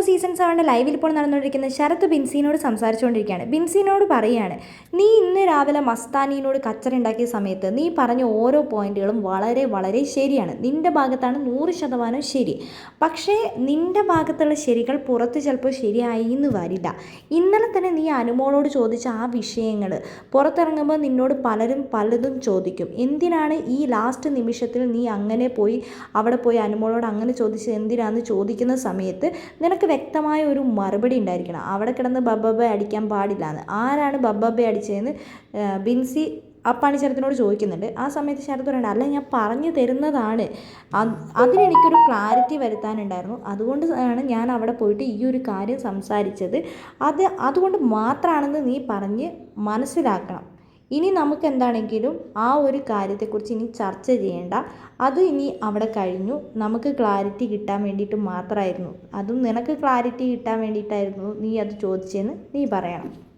Boss season ആണ് ലൈവിൽ ഇപ്പോൾ നടന്നുകൊണ്ടിരിക്കുന്ന ശരത് ബിൻസിനോട് സംസാരിച്ചുകൊണ്ടിരിക്കുകയാണ്. ബിൻസിനോട് പറയുകയാണ് നീ ഇന്ന് രാവിലെ മസ്താനിനോട് കച്ചറ ഉണ്ടാക്കിയ സമയത്ത് നീ പറഞ്ഞ ഓരോ പോയിന്റുകളും വളരെ വളരെ ശരിയാണ്. നിന്റെ ഭാഗത്താണ് നൂറ് ശതമാനം ശരി. പക്ഷേ നിന്റെ ഭാഗത്തുള്ള ശരികൾ പുറത്ത് ചിലപ്പോൾ ശരിയായി എന്ന് വരില്ല. ഇന്നലെ തന്നെ നീ അനുമോളോട് ചോദിച്ച ആ വിഷയങ്ങൾ പുറത്തിറങ്ങുമ്പോൾ നിന്നോട് പലരും പലതും ചോദിക്കും. എന്തിനാണ് ഈ ലാസ്റ്റ് നിമിഷത്തിൽ നീ അങ്ങനെ പോയി അവിടെ പോയി അനുമോളോട് അങ്ങനെ ചോദിച്ചത്? എന്തിനാണെന്ന് ചോദിക്കുന്ന സമയത്ത് നിനക്ക് വ്യക്തമായ ഒരു മറുപടി ഉണ്ടായിരിക്കണം. അവിടെ കിടന്ന് ബബ്ബബ അടിക്കാൻ പാടില്ല എന്ന് ആരാണ് ബബ്ബബ അടിച്ചതെന്ന് ബിൻസി അപ്പാണി ശരത്തിനോട് ചോദിക്കുന്നുണ്ട്. ആ സമയത്ത് ശരത്ത് പറയണ്ട അല്ല ഞാൻ പറഞ്ഞു തരുന്നതാണ്. അത് അതിനെനിക്കൊരു ക്ലാരിറ്റി വരുത്താനുണ്ടായിരുന്നു. അതുകൊണ്ട് ആണ് ഞാൻ അവിടെ പോയിട്ട് ഈ ഒരു കാര്യം സംസാരിച്ചത്. അത് അതുകൊണ്ട് മാത്രമാണെന്ന് നീ പറഞ്ഞ് മനസ്സിലാക്കണം. ഇനി നമുക്ക് എന്താണെങ്കിലും ആ ഒരു കാര്യത്തെക്കുറിച്ച് ഇനി ചർച്ച ചെയ്യേണ്ട. അത് ഇനി അവിടെ കഴിഞ്ഞു. നമുക്ക് ക്ലാരിറ്റി കിട്ടാൻ വേണ്ടിയിട്ട് മാത്രമായിരുന്നു. അതും നിനക്ക് ക്ലാരിറ്റി കിട്ടാൻ വേണ്ടിയിട്ടായിരുന്നു നീ അത് ചോദിച്ചതെന്ന് നീ പറയണം.